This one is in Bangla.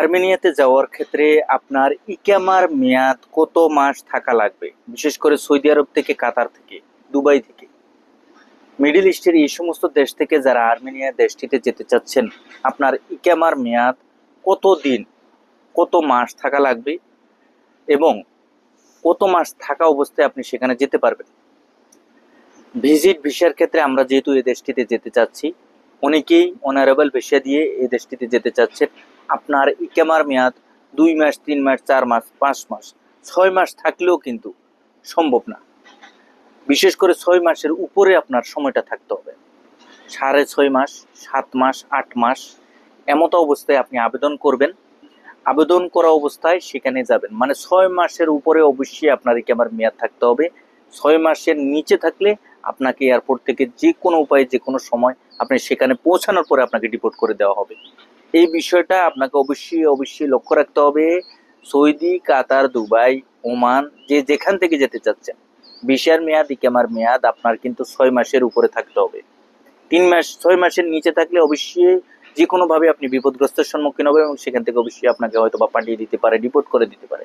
আর্মেনিয়াতে যাওয়ার ক্ষেত্রে আপনার ইকামার মেয়াদ কত মাস থাকা লাগবে? বিশেষ করে সৌদি আরব থেকে, কাতার থেকে, দুবাই থেকে। মিডিল ইস্টের এই সমস্ত দেশ থেকে যারা আর্মেনিয়া দেশটিতে যেতে চাচ্ছেন, আপনার ইকামার মেয়াদ কত দিন, কত মাস থাকা লাগবে এবং কত মাস থাকা অবস্থায় আপনি সেখানে যেতে পারবেন? ভিজিট ভিসার ক্ষেত্রে আমরা যেহেতু এই দেশটিতে যেতে চাচ্ছি, অনেকেই অনারেবল ভিসা দিয়ে এই দেশটিতে যেতে চাচ্ছেন। আপনার ইকামার মেয়াদ দুই মাস, তিন মাস, চার মাস, পাঁচ মাস, ছয় মাস থাকলেও কিন্তু সম্ভব না। বিশেষ করে ছয় মাসের উপরে আপনার সময়টা থাকতে হবে। সাড়ে ছয় মাস, সাত মাস, আট মাস, এমতো অবস্থায় আপনি আবেদন করবেন। আবেদন করা অবস্থায় সেখানে যাবেন। মানে ছয় মাসের উপরে অবশ্যই আপনার ইকামার মেয়াদ থাকতে হবে। ছয় মাসের নিচে থাকলে আপনাকে এয়ারপোর্ট থেকে যে কোনো উপায়ে, যে কোনো সময় আপনি সেখানে পৌঁছানোর পরে আপনাকে ডিপোর্ট করে দেওয়া হবে। এই বিষয়টা আপনাকে অবশ্যই অবশ্যই লক্ষ্য রাখতে হবে। সৌদি, কাতার, দুবাই, ওমান, যে যেখান থেকে যেতে চাচ্ছেন বিশার মেয়াদ, ইকেমার মেয়াদ, আপনার কিন্তু ছয় মাসের উপরে থাকতে হবে। তিন মাস, ছয় মাসের নিচে থাকলে অবশ্যই যে কোনোভাবে আপনি বিপদগ্রস্তের সম্মুখীন হবেন এবং সেখান থেকে অবশ্যই আপনাকে হয়তো বা পাঠিয়ে দিতে পারে ডিপোর্ট করে দিতে পারে।